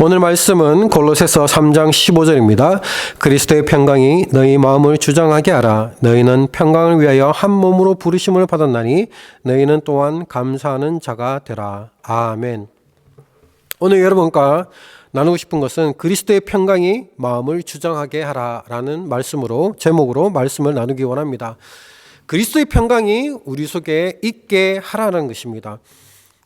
오늘 말씀은 골로새서 3장 15절입니다. 그리스도의 평강이 너희 마음을 주장하게 하라. 너희는 평강을 위하여 한 몸으로 부르심을 받았나니 너희는 또한 감사하는 자가 되라. 아멘. 오늘 여러분과 나누고 싶은 것은 그리스도의 평강이 마음을 주장하게 하라라는 말씀으로 제목으로 말씀을 나누기 원합니다. 그리스도의 평강이 우리 속에 있게 하라는 것입니다.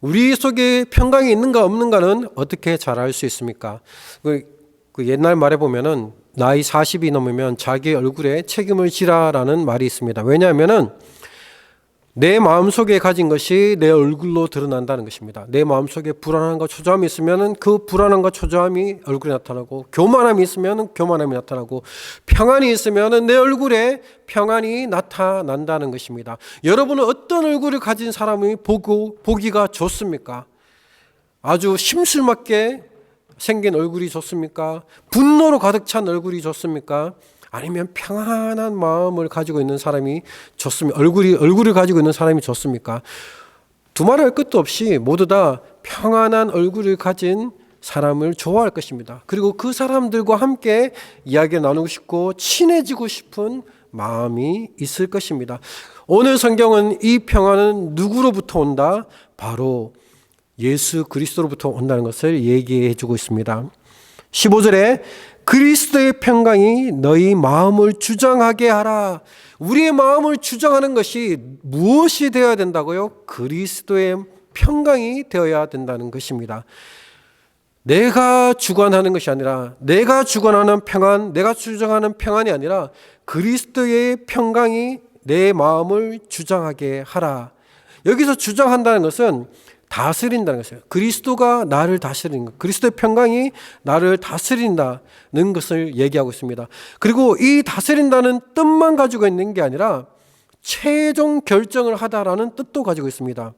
우리 속에 평강이 있는가 없는가는 어떻게 잘 알 수 있습니까? 그, 그 옛날 말에 보면은 나이 40이 넘으면 자기 얼굴에 책임을 지라라는 말이 있습니다. 왜냐하면은 내 마음속에 가진 것이 내 얼굴로 드러난다는 것입니다. 내 마음속에 불안함과 초조함이 있으면 그 불안함과 초조함이 얼굴에 나타나고 교만함이 있으면 교만함이 나타나고 평안이 있으면 내 얼굴에 평안이 나타난다는 것입니다. 여러분은 어떤 얼굴을 가진 사람이 보고 보기가 좋습니까? 아주 심술맞게 생긴 얼굴이 좋습니까? 분노로 가득 찬 얼굴이 좋습니까? 아니면 평안한 마음을 가지고 있는 사람이 좋습니까? 얼굴이 얼굴을 가지고 있는 사람이 좋습니까? 두말할 것도 없이 모두 다 평안한 얼굴을 가진 사람을 좋아할 것입니다. 그리고 그 사람들과 함께 이야기 나누고 싶고 친해지고 싶은 마음이 있을 것입니다. 오늘 성경은 이 평안은 누구로부터 온다? 바로 예수 그리스도로부터 온다는 것을 얘기해 주고 있습니다. 15절에 그리스도의 평강이 너희 마음을 주장하게 하라. 우리의 마음을 주장하는 것이 무엇이 되어야 된다고요? 그리스도의 평강이 되어야 된다는 것입니다. 내가 주관하는 것이 아니라 내가 주관하는 평안, 내가 주장하는 평안이 아니라 그리스도의 평강이 내 마음을 주장하게 하라. 여기서 주장한다는 것은 다스린다는 것이에요. 그리스도가 나를 다스리는 것. 그리스도의 평강이 나를 다스린다는 것을 얘기하고 있습니다. 그리고 이 다스린다는 뜻만 가지고 있는 게 아니라 최종 결정을 하다라는 뜻도 가지고 있습니다.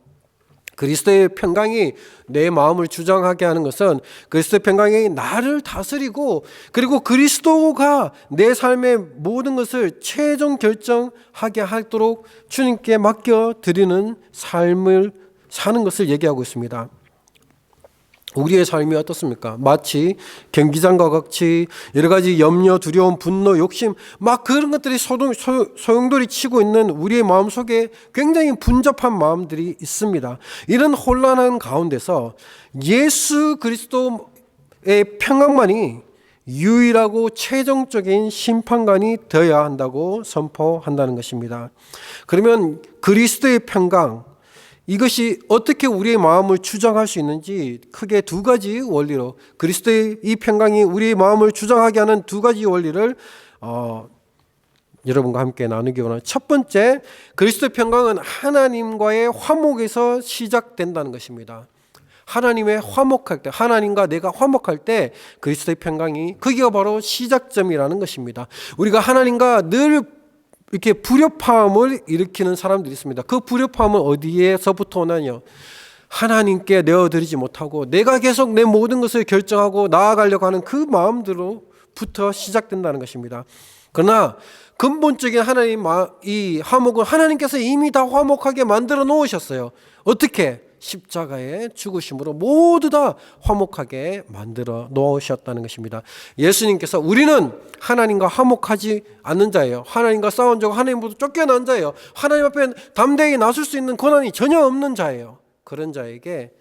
그리스도의 평강이 내 마음을 주장하게 하는 것은 그리스도의 평강이 나를 다스리고 그리고 그리스도가 내 삶의 모든 것을 최종 결정하게 하도록 주님께 맡겨 드리는 삶을 사는 것을 얘기하고 있습니다. 우리의 삶이 어떻습니까? 마치 경기장과 같이 여러 가지 염려, 두려움, 분노, 욕심, 막 그런 것들이 소동, 소, 소용 돌이 치고 있는 우리의 마음 속에 굉장히 분접한 마음들이 있습니다. 이런 혼란한 가운데서 예수 그리스도의 평강만이 유일하고 최종적인 심판관이 되어야 한다고 선포한다는 것입니다. 그러면 그리스도의 평강, 이것이 어떻게 우리의 마음을 주장할 수 있는지 크게 두 가지 원리로 그리스도의 이 평강이 우리의 마음을 주장하게 하는 두 가지 원리를 어, 여러분과 함께 나누기 원합니다. 첫 번째, 그리스도의 평강은 하나님과의 화목에서 시작된다는 것입니다. 하나님의 화목할 때, 하나님과 내가 화목할 때 그리스도의 평강이 그기가 바로 시작점이라는 것입니다. 우리가 하나님과 늘 이렇게 불협화음을 일으키는 사람들이 있습니다. 그 불협화음은 어디에서부터 오나요? 하나님께 내어드리지 못하고 내가 계속 내 모든 것을 결정하고 나아가려고 하는 그 마음들로부터 시작된다는 것입니다. 그러나 근본적인 하나님 이 화목은 하나님께서 이미 다 화목하게 만들어 놓으셨어요. 어떻게? 십자가의 죽으심으로 모두 다 화목하게 만들어 놓으셨다는 것입니다. 예수님께서 우리는 하나님과 화목하지 않는 자예요. 하나님과 싸운 자고 하나님부터 쫓겨난 자예요. 하나님 앞에 담대히 나설 수 있는 권한이 전혀 없는 자예요. 그런 자에게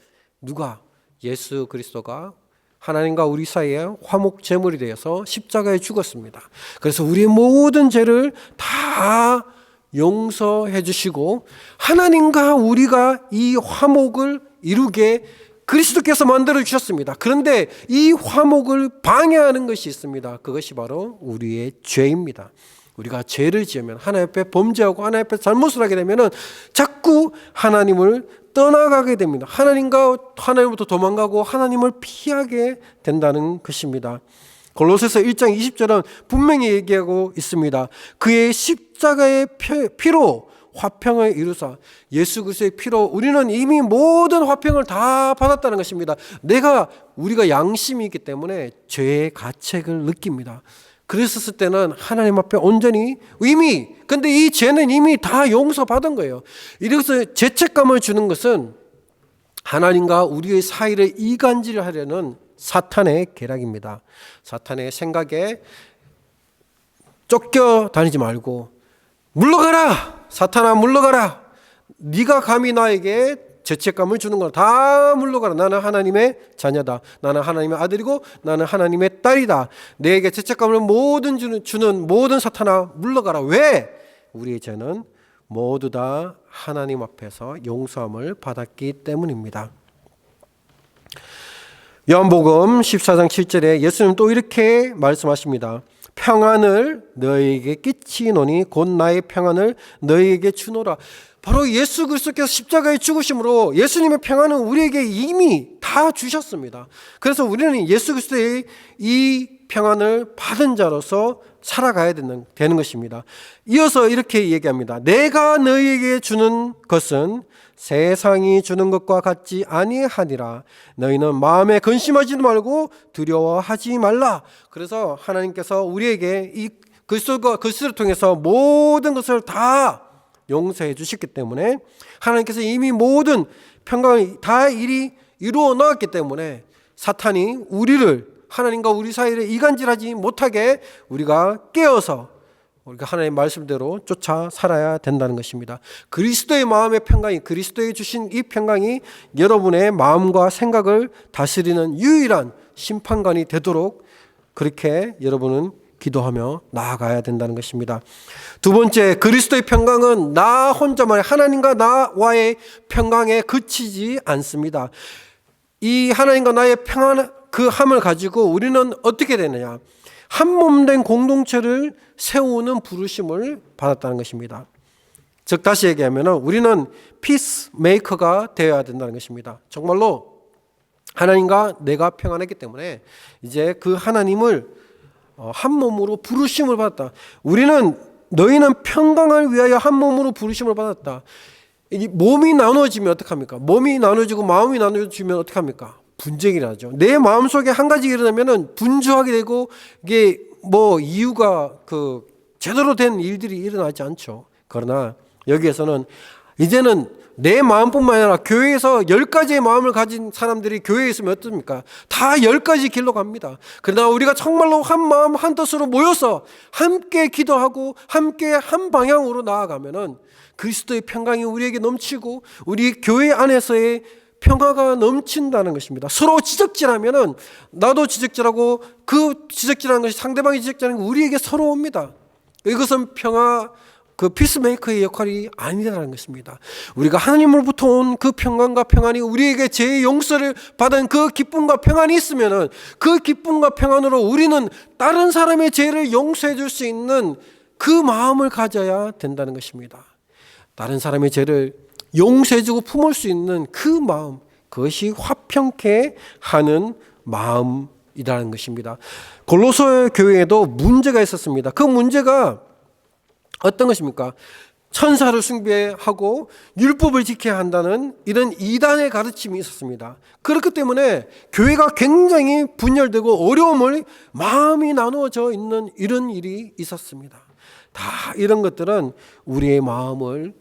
누가 예수 그리스도가 하나님과 우리 사이에 화목 제물이 되어서 십자가에 죽었습니다. 그래서 우리의 모든 죄를 다 용서해 주시고 하나님과 우리가 이 화목을 이루게 그리스도께서 만들어 주셨습니다. 그런데 이 화목을 방해하는 것이 있습니다. 그것이 바로 우리의 죄입니다. 우리가 죄를 지으면 하나님 앞에 범죄하고 하나님 앞에 잘못을 하게 되면은 자꾸 하나님을 떠나가게 됩니다. 하나님과 하나님부터 도망가고 하나님을 피하게 된다는 것입니다. 골로새서 1장 20절은 분명히 얘기하고 있습니다. 그의 십자가의 피로 화평을 이루사 예수 그리스도의 피로 우리는 이미 모든 화평을 다 받았다는 것입니다. 내가 우리가 양심이 있기 때문에 죄의 가책을 느낍니다. 그랬었을 때는 하나님 앞에 온전히 이미 근데 이 죄는 이미 다 용서받은 거예요. 이래서 죄책감을 주는 것은 하나님과 우리의 사이를 이간질하려는 사탄의 계략입니다. 사탄의 생각에 쫓겨 다니지 말고 물러가라! 사탄아 물러가라! 네가 감히 나에게 죄책감을 주는 거다 다 물러가라. 나는 하나님의 자녀다. 나는 하나님의 아들이고 나는 하나님의 딸이다. 내게 죄책감을 모든 주는, 주는 모든 사탄아 물러가라. 왜? 우리의 죄는 모두 다 하나님 앞에서 용서함을 받았기 때문입니다. 요한복음 14장 7절에 예수님 또 이렇게 말씀하십니다. 평안을 너희에게 끼치노니 곧 나의 평안을 너희에게 주노라. 바로 예수 그리스도께서 십자가에 죽으심으로 예수님의 평안은 우리에게 이미 다 주셨습니다. 그래서 우리는 예수 그리스도의 이 평안을 받은 자로서 살아가야 되는, 되는 것입니다. 이어서 이렇게 얘기합니다. 내가 너희에게 주는 것은 세상이 주는 것과 같지 아니하니라. 너희는 마음에 근심하지도 말고 두려워하지 말라. 그래서 하나님께서 우리에게 이 그리스도가 그리스도를 통해서 모든 것을 다 용서해 주셨기 때문에 하나님께서 이미 모든 평강을 다 일이 이루어 나왔기 때문에 사탄이 우리를 하나님과 우리 사이를 이간질하지 못하게 우리가 깨어서 우리가 하나님의 말씀대로 쫓아 살아야 된다는 것입니다. 그리스도의 마음의 평강이 그리스도의 주신 이 평강이 여러분의 마음과 생각을 다스리는 유일한 심판관이 되도록 그렇게 여러분은 기도하며 나아가야 된다는 것입니다. 두 번째, 그리스도의 평강은 나 혼자만의 하나님과 나와의 평강에 그치지 않습니다. 이 하나님과 나의 평안 그 함을 가지고 우리는 어떻게 되느냐? 한 몸 된 공동체를 세우는 부르심을 받았다는 것입니다. 즉 다시 얘기하면 우리는 피스 메이커가 되어야 된다는 것입니다. 정말로 하나님과 내가 평안했기 때문에 이제 그 하나님을 어, 한 몸으로 부르심을 받았다. 우리는 너희는 평강을 위하여 한 몸으로 부르심을 받았다. 이 몸이 나눠지면 어떡합니까? 몸이 나눠지고 마음이 나눠지면 어떡합니까? 분쟁이 나죠. 내 마음속에 한 가지 일어나면은 분주하게 되고 이게 뭐 이유가 그 제대로 된 일들이 일어나지 않죠. 그러나 여기에서는 이제는 내 마음뿐만 아니라 교회에서 열 가지의 마음을 가진 사람들이 교회에 있으면 어떻습니까? 다 열 가지 길로 갑니다. 그러나 우리가 정말로 한 마음 한 뜻으로 모여서 함께 기도하고 함께 한 방향으로 나아가면은 그리스도의 평강이 우리에게 넘치고 우리 교회 안에서의 평화가 넘친다는 것입니다. 서로 지적질하면은 나도 지적질하고 그 지적질하는 것이 상대방이 지적질하는 게 우리에게 서로 옵니다. 이것은 평화 그 피스메이커의 역할이 아니라는 것입니다. 우리가 하나님으로부터 온 그 평강과 평안이 우리에게 제 용서를 받은 그 기쁨과 평안이 있으면은 그 기쁨과 평안으로 우리는 다른 사람의 죄를 용서해 줄 수 있는 그 마음을 가져야 된다는 것입니다. 다른 사람의 죄를 용서해주고 품을 수 있는 그 마음, 그것이 화평케 하는 마음이라는 것입니다. 골로새 교회에도 문제가 있었습니다. 그 문제가 어떤 것입니까? 천사를 숭배하고 율법을 지켜야 한다는 이런 이단의 가르침이 있었습니다. 그렇기 때문에 교회가 굉장히 분열되고 어려움을 마음이 나누어져 있는 이런 일이 있었습니다. 다 이런 것들은 우리의 마음을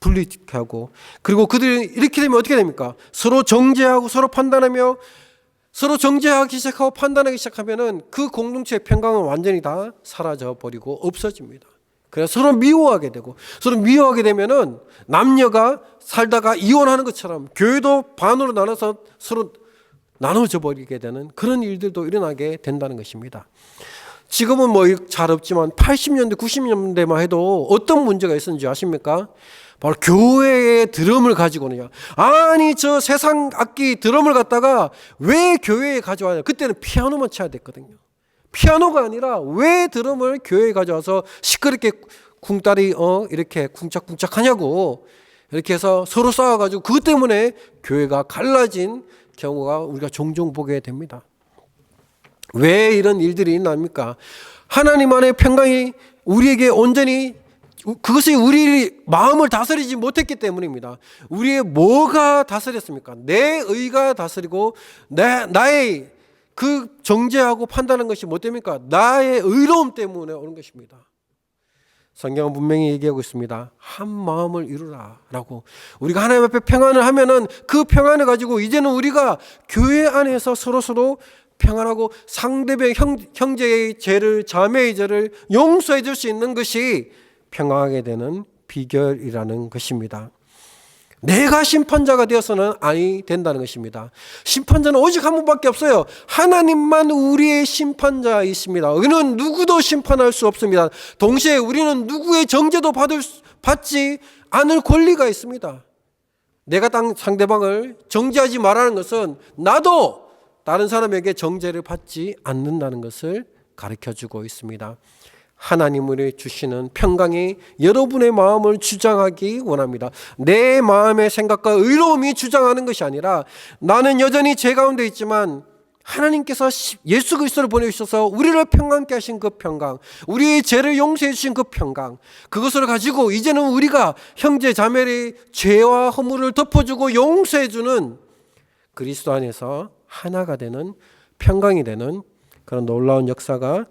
분리하고 그리고 그들이 이렇게 되면 어떻게 됩니까? 서로 정죄하고 서로 판단하며 서로 정죄하기 시작하고 판단하기 시작하면은 그 공동체의 평강은 완전히 다 사라져 버리고 없어집니다. 그래서 서로 미워하게 되고 서로 미워하게 되면은 남녀가 살다가 이혼하는 것처럼 교회도 반으로 나눠서 서로 나눠져 버리게 되는 그런 일들도 일어나게 된다는 것입니다. 지금은 뭐 잘 없지만 80년대, 90년대만 해도 어떤 문제가 있었는지 아십니까? 바로 교회의 드럼을 가지고는요. 아니 저 세상 악기 드럼을 갖다가 왜 교회에 가져와냐? 그때는 피아노만 쳐야 됐거든요. 피아노가 아니라 왜 드럼을 교회에 가져와서 시끄럽게 궁따리 어 이렇게 쿵짝쿵짝 하냐고 이렇게 해서 서로 싸워가지고 그것 때문에 교회가 갈라진 경우가 우리가 종종 보게 됩니다. 왜 이런 일들이 있나입니까? 하나님 안의 평강이 우리에게 온전히 그것이 우리 마음을 다스리지 못했기 때문입니다. 우리의 뭐가 다스렸습니까? 내 의가 다스리고 내 나의 그 정죄하고 판단하는 것이 뭐 됩니까? 나의 의로움 때문에 오는 것입니다. 성경은 분명히 얘기하고 있습니다. 한 마음을 이루라라고. 우리가 하나님 앞에 평안을 하면은 그 평안을 가지고 이제는 우리가 교회 안에서 서로 서로 평안하고 상대방 형, 형제의 죄를 자매의 죄를 용서해 줄 수 있는 것이 평안하게 되는 비결이라는 것입니다. 내가 심판자가 되어서는 아니 된다는 것입니다. 심판자는 오직 한 분밖에 없어요. 하나님만 우리의 심판자이십니다. 우리는 누구도 심판할 수 없습니다. 동시에 우리는 누구의 정죄도 받을 수- 받지 않을 권리가 있습니다. 내가 땅 상대방을 정죄하지 말라는 것은 나도 다른 사람에게 정죄를 받지 않는다는 것을 가르쳐 주고 있습니다. 하나님을 주시는 평강이 여러분의 마음을 주장하기 원합니다. 내 마음의 생각과 의로움이 주장하는 것이 아니라 나는 여전히 죄 가운데 있지만 하나님께서 시- 예수 그리스도를 보내주셔서 우리를 평안케 하신 그 평강, 우리의 죄를 용서해 주신 그 평강, 그것을 가지고 이제는 우리가 형제 자매의 죄와 허물을 덮어주고 용서해 주는 그리스도 안에서 하나가 되는 평강이 되는 그런 놀라운 역사가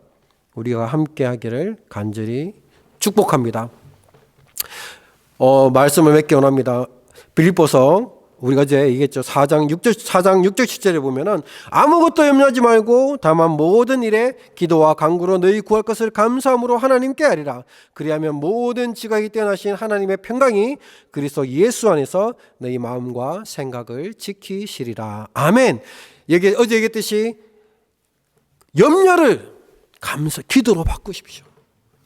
우리가 함께 하기를 간절히 축복합니다. 어, 말씀을 몇개 원합니다. 빌립보서 우리가 이제 얘기했죠. 4장 6절 4장 6절 7절에 보면은 아무것도 염려하지 말고 다만 모든 일에 기도와 간구로 너희 구할 것을 감사함으로 하나님께 하리라. 그리하면 모든 지각이 뛰어나신 하나님의 평강이 그리스도 예수 안에서 너희 마음과 생각을 지키시리라. 아멘. 여기 어제 얘기했듯이 염려를 감사 기도로 바꾸십시오.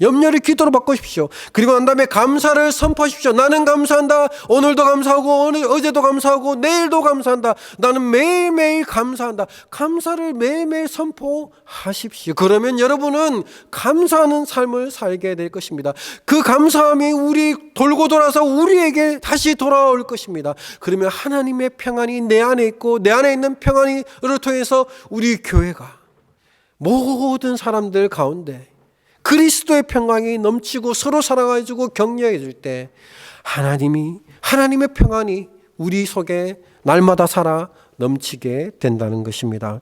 염려를 기도로 바꾸십시오. 그리고 난 다음에 감사를 선포하십시오. 나는 감사한다. 오늘도 감사하고 어제도 감사하고 내일도 감사한다. 나는 매일매일 감사한다. 감사를 매일매일 선포하십시오. 그러면 여러분은 감사하는 삶을 살게 될 것입니다. 그 감사함이 우리 돌고 돌아서 우리에게 다시 돌아올 것입니다. 그러면 하나님의 평안이 내 안에 있고 내 안에 있는 평안을 통해서 우리 교회가 모든 사람들 가운데 그리스도의 평강이 넘치고 서로 사랑해 주고 격려해 줄 때 하나님이 하나님의 평안이 우리 속에 날마다 살아 넘치게 된다는 것입니다.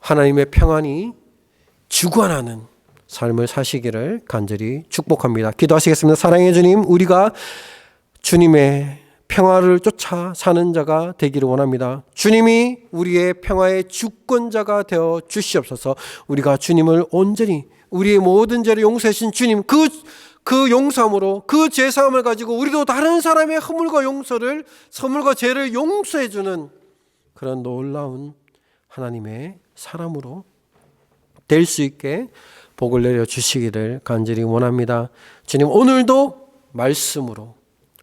하나님의 평안이 주관하는 삶을 사시기를 간절히 축복합니다. 기도하시겠습니다. 사랑해 주님, 우리가 주님의 평화를 쫓아 사는 자가 되기를 원합니다. 주님이 우리의 평화의 주권자가 되어 주시옵소서. 우리가 주님을 온전히 우리의 모든 죄를 용서해 주신 주님 그, 그 용서함으로 그 죄사함을 가지고 우리도 다른 사람의 허물과 용서를 허물과 죄를 용서해 주는 그런 놀라운 하나님의 사람으로 될 수 있게 복을 내려 주시기를 간절히 원합니다. 주님 오늘도 말씀으로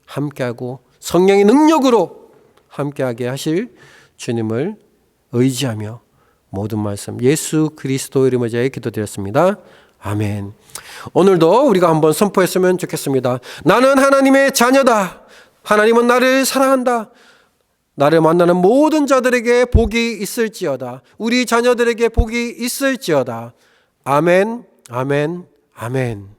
함께하고 성령의 능력으로 함께하게 하실 주님을 의지하며 모든 말씀 예수 그리스도 이름을 제해 기도드렸습니다. 아멘. 오늘도 우리가 한번 선포했으면 좋겠습니다. 나는 하나님의 자녀다. 하나님은 나를 사랑한다. 나를 만나는 모든 자들에게 복이 있을지어다. 우리 자녀들에게 복이 있을지어다. 아멘, 아멘, 아멘.